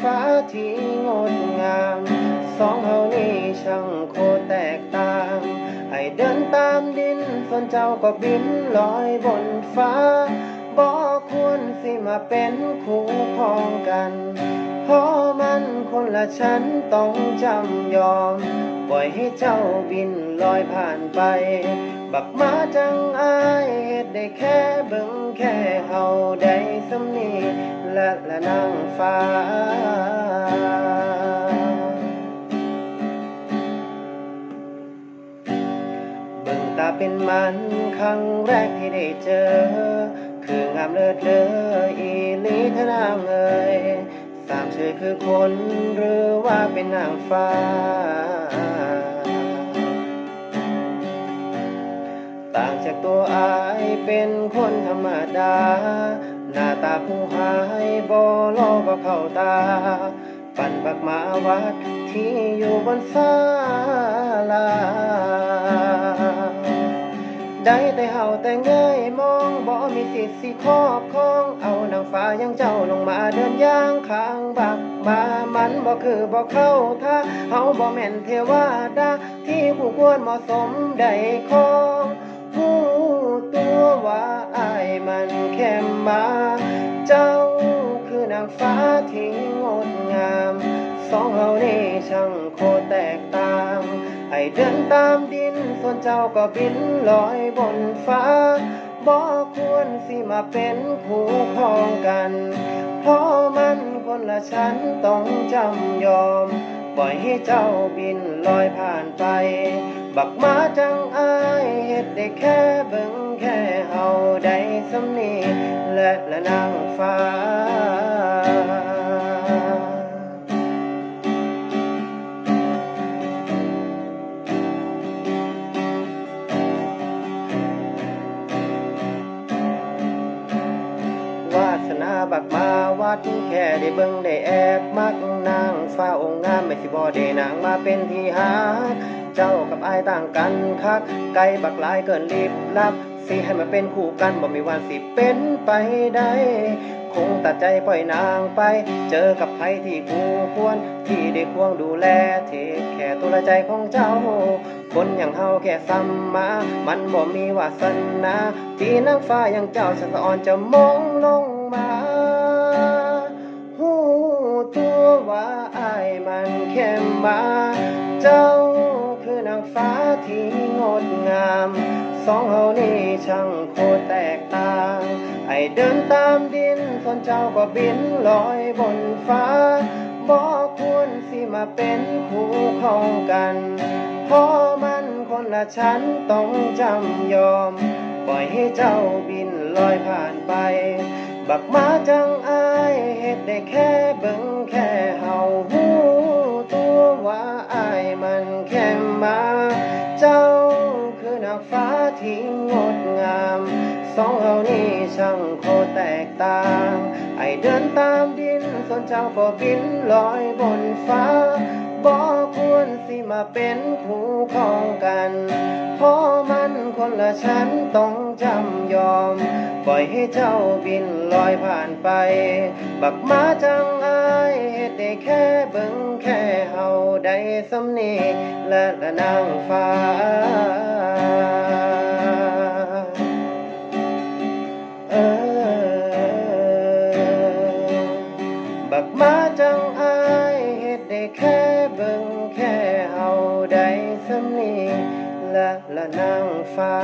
ฟ้าที่งดงาม สองเฮานี้ช่างโคตรแตกต่าง ให้เดินตามดินส่วนเจ้าก็บินลอยบนฟ้าบ่ควรสิมาเป็นคู่ครองกัน เพราะมันคนละชั้นต้องจำยอม ปล่อยให้เจ้าบินลอยผ่านไป บักมาจังอายเฮ็ดได้แค่เบิ่งแค่เฮาได้สำนีและละนางฟ้า เบิ่งตาเป็นมันครั้งแรกที่ได้เจอ คืองามเลิศเลออีลีเธอนางเอ่ยสามชื่อคือคนหรือว่าเป็นนางฟ้า ต่างจากตัวอายเป็นคนธรรมดา หน้าตาผู้หายบ่ลอบ่เข้าตา ปั่นบักมาวัดที่อยู่บนศาลา ได้แต่เห่าแต่เงยมองบ่มีสิทธิ์สิครอบครอง เอานางฟ้ายังเจ้าลงมาเดินย่างข้างบักมามันบ่คือบ่เข้าท่าเฮาบ่แม่นเทวดาที่ผู้ควรเหมาะสมได้ของ สองเฮานี่ช่างโคแตกต่างให้เดินตามดิน ส่วนเจ้าก็บินลอยบนฟ้าบ่ควรสิมาเป็นคู่ครองกันเพราะมันคนละชั้นต้องจำยอมปล่อยให้เจ้าบินลอยผ่านไป บักมาจังอายเฮ็ดได้แค่เบิ่งแค่เฮาได้สำนีและละนางฟ้า บักมาวัดแค่ได้เบิ่งได้แอบมักนางฟ้าองค์งามไม่สิบ่ได้นางมาเป็นที่หาเจ้ากับอายต่างกันคัก ไกลบักหลายเกินรีบลับ สิให้มาเป็นคู่กันบ่มีวันสิเป็นไปได้ คงตัดใจปล่อยนางไป เจอกับใครที่คู่ควร ที่ได้ควงดูแลเทคแค่ตัวใจของเจ้า คนอย่างเฮาแค่ซ้ำมา มันบ่มีวาสนา ที่นางฟ้าอย่างเจ้าฉันสะอ่อนจะมองลง มาหูตัวว่าอายมันแค่มา เจ้าคือนางฟ้าที่งดงาม สองเฮานี่ช่างโคตรแตกต่างให้เดินตามดินส่วนเจ้าก็บินลอยบนฟ้าบ่ควรสิมาเป็นคู่ครองกันเพราะมันคนละชั้นต้องจำยอม ปล่อยให้เจ้าบินลอยผ่านไป บักมาจังอายเฮ็ดได้แค่เบิ่งแค่เฮาหูตัวว่าอายมันแค่มา เจ้าคือนางฟ้าที่งดงามสองเฮานี่ช่างโคแตกต่างไอเดินตามดินส่วนเจ้าก็บินลอยบนฟ้าบ่ควรสิมาเป็นคู่ครองกัน เพราะมันคนละชั้นต้องจำยอม ปล่อยให้เจ้าบินลอยผ่านไป บักมาจังอายเฮ็ดได้แค่เบิ่งแค่เฮาได้สำนีและละนางฟ้าเออบักมาจังอายเฮ็ดได้แค่เบิ่งแค่เฮาได้สำนีและละนางฟ้า